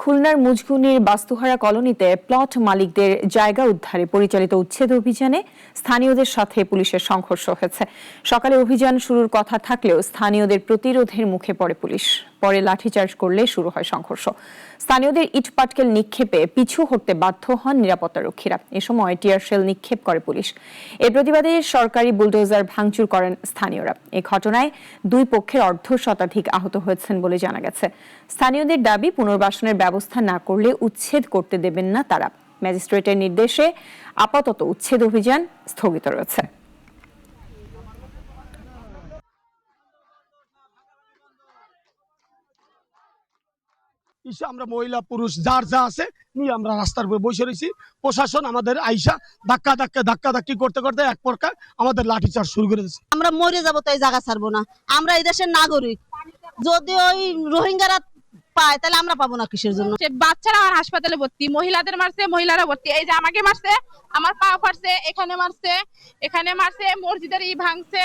খুলনার মুজগুনির বাস্তুহারা কলোনিতে প্লট মালিকদের জায়গা উদ্ধারে পরিচালিত উচ্ছেদ অভিযানে স্থানীয়দের সাথে পুলিশের সংঘর্ষ হয়েছে। সকালে অভিযান শুরুর কথা থাকলেও স্থানীয়দের প্রতিরোধের মুখে পড়ে পুলিশ। পরে লাঠিচার্জ করলে শুরু হয় সংঘর্ষ। স্থানীয়দের ইটপাটকেল নিক্ষেপে পিছু হটতে বাধ্য হন নিরাপত্তারক্ষীরা। এ সময় টিয়ারশেল নিক্ষেপ করে পুলিশ। এর প্রতিবাদে সরকারি বুলডোজার ভাঙচুর করেন স্থানীয়রা। এ ঘটনায় দুই পক্ষের অর্ধ শতাধিক আহত হয়েছেন বলে জানা গেছে। স্থানীয়দের দাবি, পুনর্বাসনের ব্যবস্থা না করলে উচ্ছেদ করতে দেবেন না তারা। ম্যাজিস্ট্রেটের নির্দেশে আপাতত উচ্ছেদ অভিযান স্থগিত রয়েছে। ইসে আমরা মহিলা পুরুষ যার যা আছে নিয়ে আমরা রাস্তার উপরে বসে রয়েছি। প্রশাসন আমাদের আইসা ধাক্কা ধাক্কা ধাক্কা ধাক্কি করতে করতে এক প্রকার আমাদের লাঠিচার্জ শুরু করে দিয়েছে। আমরা মরে যাব তো এই জায়গা ছাড়বো না। আমরা এই দেশের নাগরিক। যদি ওই রোহিঙ্গারা পায় তাহলে আমরা পাবো না কিসের জন্য? বাচ্চারা আমার হাসপাতালে ভর্তি মহিলাদের মারছে মহিলারা ভর্তি। এই যে আমাকে মারছে আমার পা ফাটছে এখানে মারছে এখানে মারছে মসজিদের ই ভাঙছে।